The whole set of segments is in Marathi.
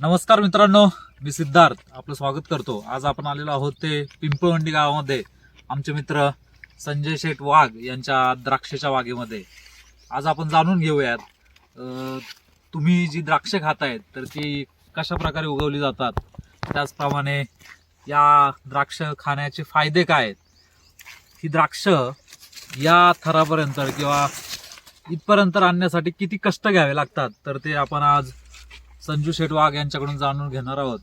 नमस्कार मित्रांनो मी सिद्धार्थ. आपलं स्वागत करतो. आज आपण आलेलो आहोत ते पिंपळवंडी गावामध्ये. आमचे मित्र संजय शेठ वाघ यांच्या द्राक्षाच्या बागेमध्ये. आज आपण जाणून घेऊयात तुम्ही जी द्राक्ष खातायत तर ती कशा प्रकारे उगवली जातात? त्याचप्रमाणे या द्राक्ष खाण्याचे फायदे काय आहेत? ही द्राक्ष या थरापर्यंत किंवा इथपर्यंत आणण्यासाठी किती कष्ट घ्यावे लागतात तर ते आपण आज संजू शेठ वाघ यांच्याकडून जाणून घेणार आहोत.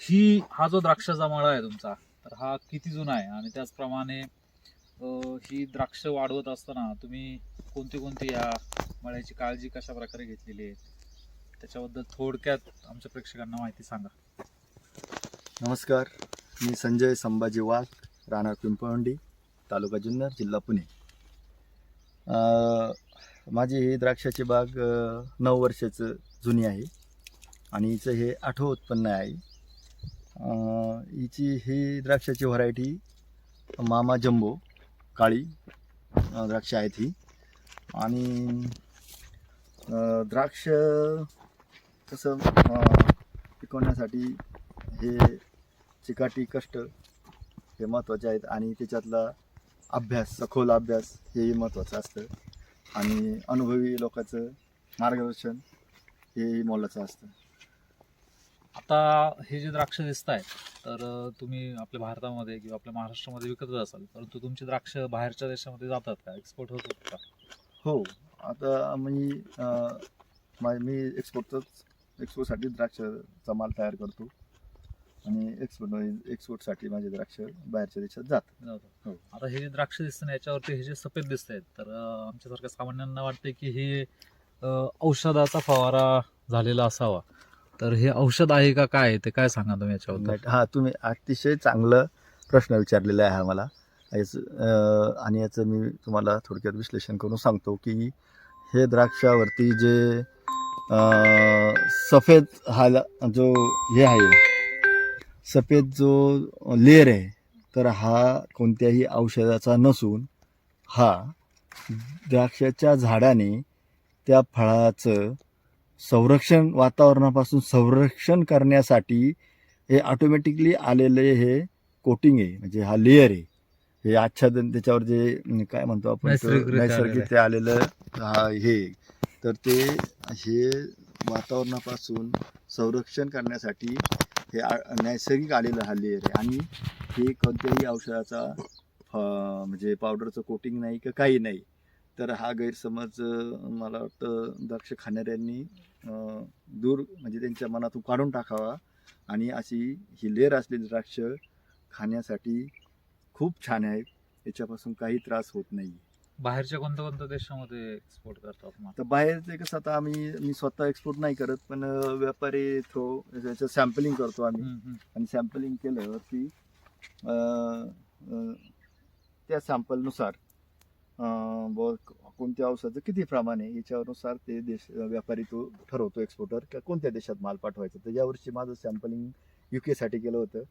ही हा जो द्राक्षाचा मळा आहे तुमचा तर हा किती जुना आहे? आणि त्याचप्रमाणे ही द्राक्ष वाढवत असताना तुम्ही कोणती कोणती या मळ्याची काळजी कशा प्रकारे घेतलेली आहे? त्याच्याबद्दल थोडक्यात आमच्या प्रेक्षकांना माहिती सांगा. नमस्कार. मी संजय संभाजी वाघ राणा पिंपळवंडी तालुका जुन्नर जिल्हा पुणे. माझी ही द्राक्षाची बाग नऊ वर्षाचं जुनी आहे. आणि हिचं हे आठवं उत्पन्न आहे. हिची ही द्राक्षाची व्हरायटी मामा जम्बो काळी द्राक्ष आहेत ही. आणि द्राक्ष कसं पिकवण्यासाठी हे चिकाटी कष्ट हे महत्त्वाचे आहेत. आणि त्याच्यातला अभ्यास सखोल अभ्यास हेही महत्त्वाचं असतं. आणि अनुभवी लोकांचं मार्गदर्शन हेही मोलाचं असतं. आता हे जे द्राक्ष दिसत आहेत तर तुम्ही आपल्या भारतामध्ये किंवा आपल्या महाराष्ट्रामध्ये विकतच असाल परंतु तुमची द्राक्ष बाहेरच्या देशामध्ये जातात का? एक्सपोर्ट होतात का? हो आता मा- मी एक्सपोर्टच एक्सपोर्टसाठी द्राक्षाचा माल तयार करतो. आणि एक्सपोर्ट एक्सपोर्टसाठी माझे द्राक्ष बाहेरच्या देशात जातात. जातात. हो. आता हे जे द्राक्ष दिसतं याच्यावरती हे जे सफेद दिसत आहेत तर आमच्यासारख्या सामान्यांना वाटते की हे औषधाचा फवारा झालेला असावा. तर हे औषध आहे का काय ते काय सांगा तुम्ही नाही, हा तुम्ही अतिशय चांगलं प्रश्न विचारलेला आहे मला. याचं, आणि याचं मी तुम्हाला थोडक्यात विश्लेषण करून सांगतो की हे द्राक्षावरती जे सफेद हा जो हे आहे सफेद जो लेअर आहे तर हा कोणत्याही औषधाचा नसून हा द्राक्षाच्या झाडाने त्या फळाचं संरक्षण वातावरणापासून संरक्षण करण्यासाठी हे ऑटोमॅटिकली आलेले हे कोटिंग आहे. म्हणजे हा लेअर आहे. हे आच्छादन त्याच्यावर जे काय म्हणतो आपण नैसर्गिक ते आलेलं हा हे तर ते हे वातावरणापासून संरक्षण करण्यासाठी हे आ- नैसर्गिक आलेलं हा लेअर आहे आणि हे कोणत्याही औषधाचा म्हणजे पावडरचं कोटिंग नाही का काही नाही तर हा गैरसमज मला वाटतं द्राक्ष खाणाऱ्यांनी दूर म्हणजे त्यांच्या मनातून काढून टाकावा. आणि अशी ही लेअर असलेली द्राक्ष खाण्यासाठी खूप छान आहे. याच्यापासून काही त्रास होत नाही. बाहेरच्या कोणत्या कोणत्या देशामध्ये एक्सपोर्ट करतात तर बाहेरचे कसं आता आम्ही मी स्वतः एक्सपोर्ट नाही करत पण व्यापारी थ्रो याचं सॅम्पलिंग करतो आम्ही. आणि सॅम्पलिंग केलं की त्या सॅम्पलनुसार कोणत्या औषधाचं किती प्रमाण आहे याच्यानुसार ते देश व्यापारी तो ठरवतो एक्सपोर्टर का कोणत्या देशात माल पाठवायचा. तर यावर्षी माझं सॅम्पलिंग यू केसाठी केलं होतं.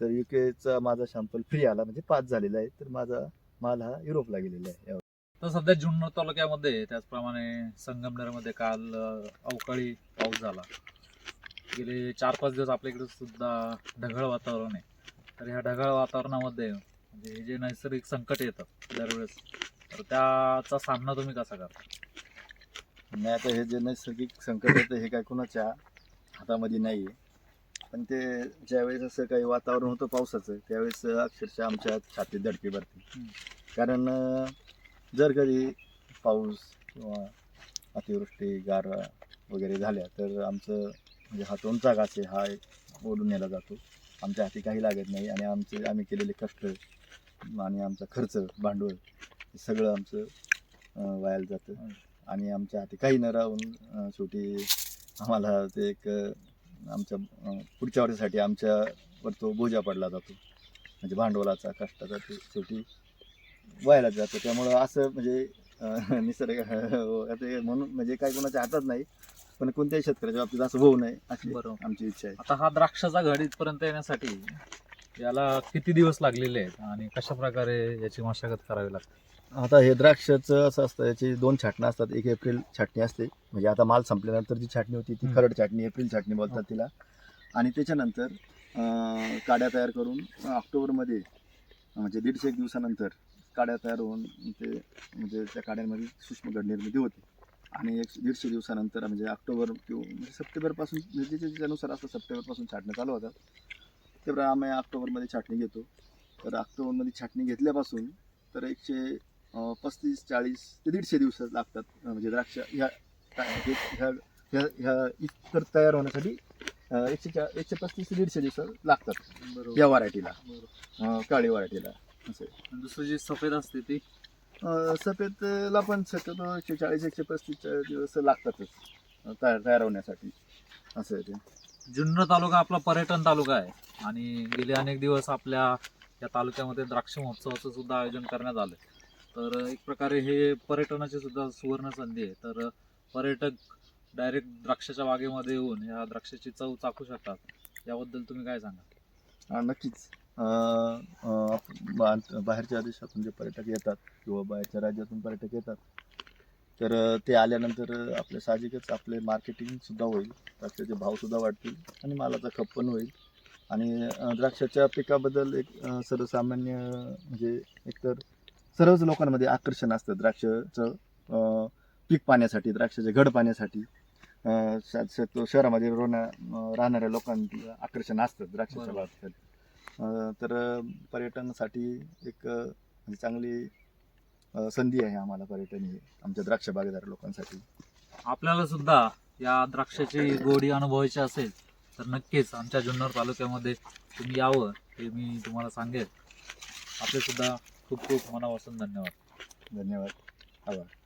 तर यू केचा माझा सॅम्पल फ्री आला म्हणजे पास झालेला आहे. तर माझा माल हा युरोपला गेलेला आहे यावर. तर सध्या जुन्नर तालुक्यामध्ये त्याचप्रमाणे संगमनेरमध्ये काल अवकाळी पाऊस झाला. गेले चार पाच दिवस आपल्या इकडे सुद्धा ढगाळ वातावरण आहे. तर ह्या ढगाळ वातावरणामध्ये म्हणजे हे जे नैसर्गिक संकट येतात दरवेळेस तर त्याचा सामना तुम्ही कसा करता? नाही आता हे जे नैसर्गिक संकट येतं हे काय कुणाच्या हातामध्ये नाही आहे पण ते ज्यावेळेस असं काही वातावरण होतं पावसाचं त्यावेळेस अक्षरशः आमच्या छातीत धडकी भरते. कारण जर कधी पाऊस किंवा अतिवृष्टी गारा वगैरे झाल्या तर आमचं म्हणजे हा तोंडचा घास हा ओढून नेला जातो. आमच्या हाती काही लागत नाही आणि आमचे आम्ही केलेले कष्ट आणि आमचा खर्च भांडवल हे सगळं आमचं वायाला जातं. आणि आमच्या हाती काही न राहून शेवटी आम्हाला ते एक आमच्या पुढच्या वर्षासाठी आमच्यावर तो बोजा पडला जातो. म्हणजे भांडवलाचा कष्टाचा ते शेवटी व्हायला जातं. त्यामुळं असं म्हणजे निसर्ग म्हणून म्हणजे काही कोणाच्या हातात नाही पण कोणत्याही शेतकऱ्याच्या बाबतीत असं होऊ नये अशी बरोबर. आमची इच्छा आहे. आता हा द्राक्षाचा घड इथपर्यंत येण्यासाठी याला किती दिवस लागलेले आहेत आणि कशा प्रकारे याची मशागत करावी लागते? आता हे द्राक्षाचं असं असतं याची दोन छाटणं असतात एक एप्रिल छाटणी असते. म्हणजे आता माल संपल्यानंतर जी छाटणी होती ती. खरड छाटणी एप्रिल छाटणी बोलतात तिला. आणि त्याच्यानंतर काड्या तयार करून ऑक्टोबरमध्ये म्हणजे दीडशे एक दिवसानंतर काड्या तयार होऊन ते म्हणजे त्या काड्यांमध्ये सूक्ष्म गड निर्मिती होते. आणि एक दीडशे दिवसानंतर म्हणजे ऑक्टोबर किंवा म्हणजे सप्टेंबरपासून म्हणजे असतं सप्टेंबरपासून छाटणं चालू होतात. तेव्हा आम्ही ऑक्टोबरमध्ये छाटणी घेतो. तर ऑक्टोबरमध्ये छाटणी घेतल्यापासून तर एकशे पस्तीस चाळीस ते दीडशे दिवस लागतात म्हणजे द्राक्ष ह्या ह्या ह्या ह्या इतर तयार होण्यासाठी एकशे चा एकशे पस्तीस ते दीडशे दिवस लागतात. या व्हरायटीला. काळी व्हरायटीला. असं. दुसरी जी सफेद असते ती? सफेदला पण शक्यतो एकशे चाळीस एकशे पस्तीस दिवस लागतातच तयार तयार होण्यासाठी. असं आहे ते. जुन्नर तालुका आपला पर्यटन तालुका आहे. आणि गेले अनेक दिवस आपल्या या तालुक्यामध्ये द्राक्ष महोत्सवाचं सुद्धा आयोजन करण्यात आलं तर एक प्रकारे हे पर्यटनाची सुद्धा सुवर्ण संधी आहे. तर पर्यटक डायरेक्ट द्राक्षाच्या बागेमध्ये येऊन या द्राक्षाची चव चाखू शकतात. याबद्दल तुम्ही काय सांगा नक्कीच. बा- बाहेरच्या देशातून जे पर्यटक येतात किंवा बाहेरच्या राज्यातून पर्यटक येतात तर ते आल्यानंतर आपले आपल्या साहजिकच आपले मार्केटिंग सुद्धा होईल. द्राक्षाचे भाव सुद्धा वाढतील आणि मालाचा खप पण होईल. आणि द्राक्षाच्या पिकाबद्दल एक सर्वसामान्य म्हणजे एकतर सर्वच लोकांमध्ये आकर्षण असतं द्राक्षाचं पीक पाण्यासाठी द्राक्षाचे घड पाण्यासाठी. शहरामध्ये रोना राहणाऱ्या लोकांना आकर्षण असतं द्राक्षाच्या. बाबतीत तर पर्यटनासाठी एक म्हणजे चांगली संधी आहे आम्हाला पर्यटन ही आमच्या द्राक्ष बागेदार लोकांसाठी. आपल्याला सुद्धा या द्राक्षाची गोडी अनुभवायची असेल तर नक्कीच आमच्या जुन्नर तालुक्यामध्ये तुम्ही यावं हे मी तुम्हाला सांगेन. आपले सुद्धा खूप खूप मनापासून धन्यवाद. धन्यवाद. आभार.